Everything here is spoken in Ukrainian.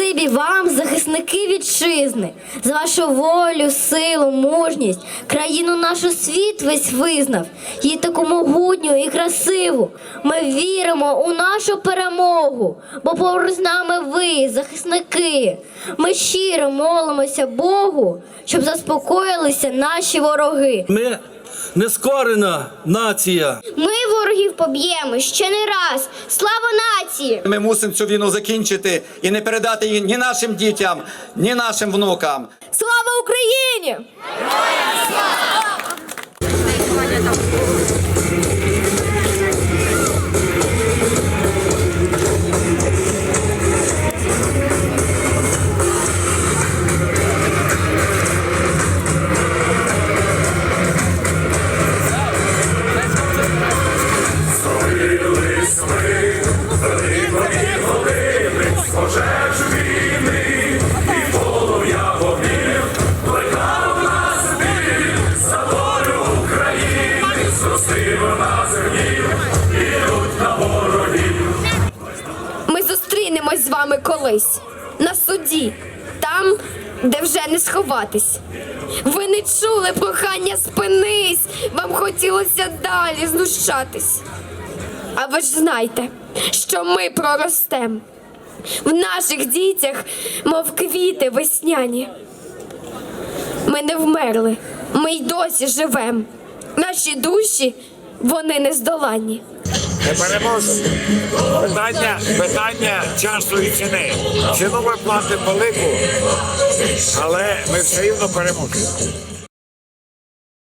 Спасибі вам, захисники вітчизни, за вашу волю, силу, мужність. Країну нашу світ весь визнав, її таку могутню і красиву. Ми віримо у нашу перемогу, бо поруч з нами ви, захисники. Ми щиро молимося Богу, щоб заспокоїлися наші вороги. Ми нескорена нація. Ми ворогів поб'ємо ще не раз. Слава нації! Ми мусимо цю війну закінчити і не передати її ні нашим дітям, ні нашим внукам. Слава Україні! Ми зустрінемось з вами колись на суді, там, де вже не сховатись. Ви не чули прохання спинись, вам хотілося далі знущатись. А ви ж знайте, що ми проростем. В наших дітях, мов квіти весняні. Ми не вмерли, ми й досі живем. Наші душі, вони нездоланні. Не переможемо. Питання, питання часу і ціни. Ціну ми платимо велику, але ми все рівно переможемо.